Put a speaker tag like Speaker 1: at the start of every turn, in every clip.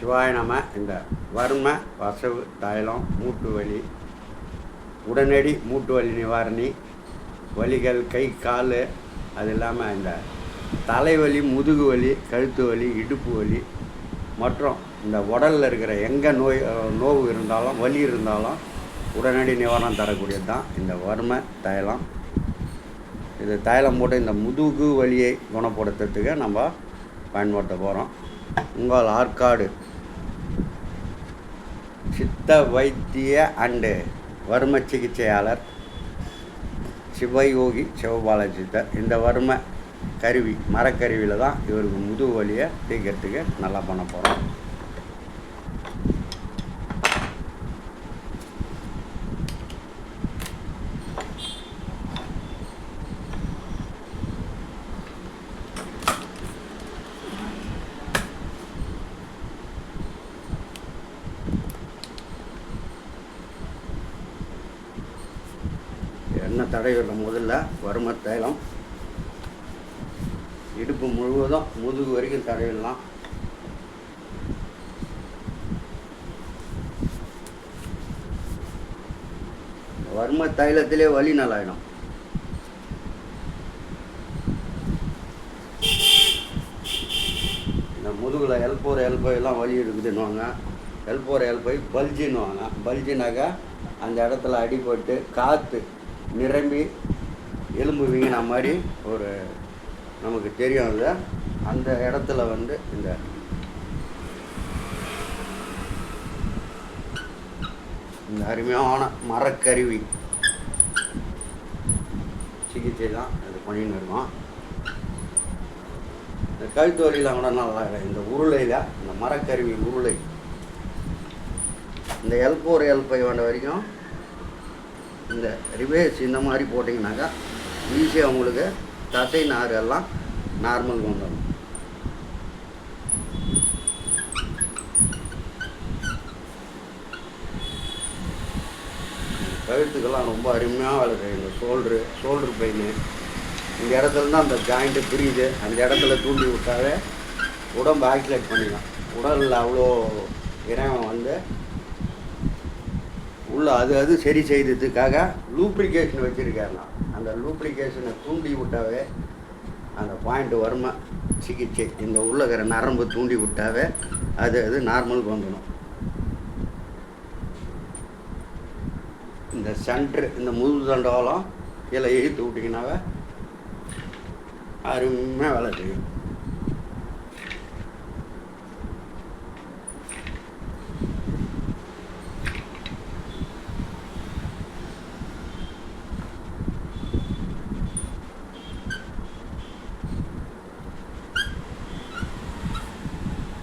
Speaker 1: சிவாய நம இந்த வறுமை வசவு தைலம் மூட்டு வலி உடனடி மூட்டு வலி நிவாரணி வலிகள் கை கால் அது இல்லாமல் இந்த தலைவலி முதுகு வலி கழுத்து வலி இடுப்பு வலி மற்றும் இந்த உடலில் இருக்கிற எங்கே நோய் நோவு இருந்தாலும் வலி இருந்தாலும் உடனடி நிவாரணம் தரக்கூடியது தான் இந்த வறுமை தைலம். இது தைலம் போட்டு இந்த முதுகு வலியை குணப்படுத்துறதுக்கு நம்ம பயன்படுத்த போகிறோம் உங்கள் ஆற்காடு. சித்த வைத்திய அண்டு வர்ம சிகிச்சையாளர் சிவயோகி சிவபாலஜித்தர் இந்த வர்ம கருவி மரக்கருவியில் தான் இவருக்கு முதுகு வலியை தீக்கிறதுக்கு நல்லா பண்ண போகிறோம் என்ன தடவிடணும் முதல்ல வறும தைலம். இடுப்பு முழுவதும் முதுகு வரைக்கும் தடவிடலாம். வர்ம தைலத்திலே வலி நல்லாயிடும். இந்த முதுகில் எல்போர் எல்போ எல்லாம் வலி எடுக்குதுன்னுவாங்க. எல்போர் எல்பை பல்ஜின்னுவாங்க பல்ஜினாக்கா அந்த இடத்துல அடிபட்டு காற்று நிரம்பி எலும்பு வீங்கின மாதிரி ஒரு நமக்கு தெரியும் இல்லை அந்த இடத்துல வந்து இந்த இந்த அருமையான மரக்கருவி சிகிச்சை தான் இது பண்ணின்னு இருக்கோம். இந்த கழுத்து கூட நல்லா இல்லை. இந்த உருளையில் இந்த மரக்கருவி உருளை. இந்த எல்போர் எல்பை வேண்ட வரைக்கும் இந்த ரிவேஸ் இந்த மாதிரி போட்டிங்கனாக்கா ஈஸியாக உங்களுக்கு தசை நார் எல்லாம் நார்மல் வந்துடும் கழுத்துக்கெல்லாம் ரொம்ப அருமையாக வளருது. இந்த ஷோல்ட்ரு ஷோல்ட்ரு பெயின் இந்த இடத்துல தான் அந்த ஜாயிண்ட்டு பிரியுது. அந்த இடத்துல தூண்டி விட்டாவே உடம்பு ஆக்சிலேட் பண்ணிக்கலாம் உடலில் அவ்வளோ இறைவன் வந்து உள்ள அது அது சரி செய்ததுக்காக லூப்ளிகேஷன் வச்சுருக்காருண்ணா. அந்த லூப்ளிகேஷனை தூண்டி விட்டாவே அந்த பாயிண்ட் வருமா சிகிச்சை இந்த உள்ளக்கிற நரம்பு தூண்டி விட்டாவே அது அது நார்மலுக்கு வந்துடும். இந்த சென்ட்ரு இந்த முதுகு தண்டவாளம் இதில் இழுத்து விட்டிங்கனாவே அருமையாக வேலை செய்யும்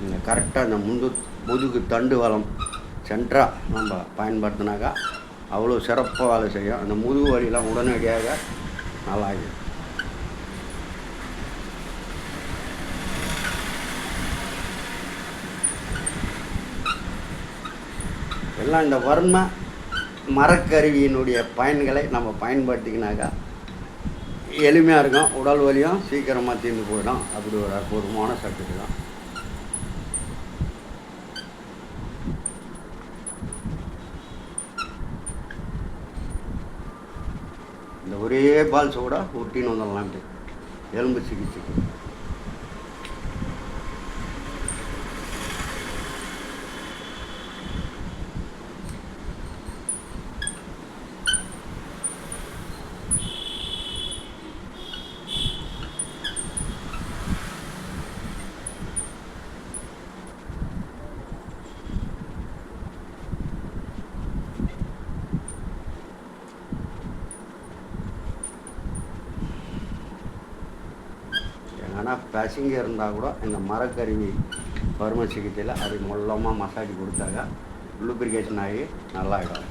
Speaker 1: இந்த கரெக்டாக இந்த முந்து முதுகு தண்டு வளம் சென்ட்ராக நம்ம பயன்படுத்தினாக்கா அவ்வளோ சிறப்பாக வேலை செய்யும். அந்த முதுகு வலியெலாம் உடனடியாக நல்லாயிடும். எல்லாம் இந்த வர்ம மரக்கருவியினுடைய பயன்களை நம்ம பயன்படுத்திக்கினாக்கா எளிமையாக இருக்கும். உடல் வலியும் சீக்கிரமாக தீர்ந்து போயிடும். அப்படி ஒரு அற்புதமான சக்தி தான். இந்த ஒரே பால் சூடாக ஒட்டின்னு வந்துடலான்ட்டு எலும்பு சிகிச்சைக்கு. ஏன்னா பசிங்க இருந்தால் கூட இந்த மரக்கருவி பரும சிகிச்சையில் அது மொல்லமாக மசாஜ் கொடுத்தாக்கா லூப்ரிகேஷன் ஆகி நல்லாயிடும்.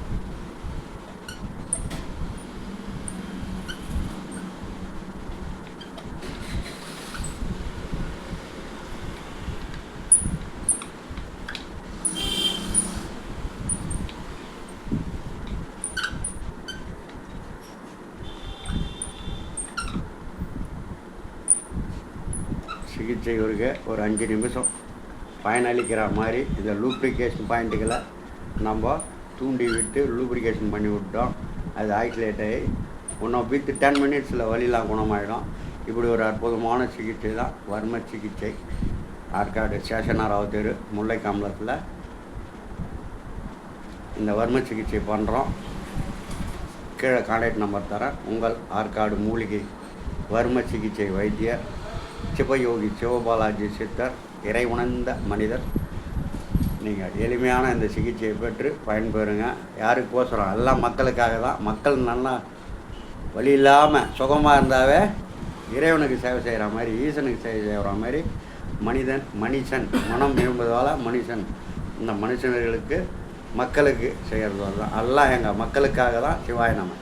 Speaker 1: சிகிச்சை ஒரு ஒரு அஞ்சு நிமிஷம் பயனளிக்கிற மாதிரி இந்த லூப்ரிகேஷன் பாயிண்ட்டுகளை நம்ம தூண்டி விட்டு லூப்ரிகேஷன் பண்ணி விட்டோம். அது ஐசோலேட் ஆகி இன்னும் வித் டென் மினிட்ஸில் வலிலாம் குணமாயிடும். இப்படி ஒரு அற்புதமான சிகிச்சை தான் வர்ம சிகிச்சை. ஆற்காடு சேஷனாராவ் தெரு முல்லை காமலத்தில் இந்த வர்ம சிகிச்சை பண்ணுறோம் கீழே கான்டாக்ட் நம்பர் தரேன். உங்கள் ஆற்காடு மூலிகை வர்ம சிகிச்சை வைத்தியர் சிவயோகி சிவபாலாஜி சித்தர் இறை உணர்ந்த மனிதர். நீங்கள் எளிமையான இந்த சிகிச்சையை பெற்று பயன்பெறுங்க. யாருக்கோசரம் எல்லாம் மக்களுக்காக தான். மக்கள் நல்லா வழி இல்லாமல் சுகமாக இருந்தாவே இறைவனுக்கு சேவை செய்கிற மாதிரி ஈசனுக்கு சேவை செய்கிற மாதிரி மனிதன் மனுஷன் மனம் விரும்புவதால் மனுஷன். இந்த மனுஷர்களுக்கு மக்களுக்கு செய்கிறது தான் எல்லாம் எங்கள் மக்களுக்காக தான் சிவாய நம்ம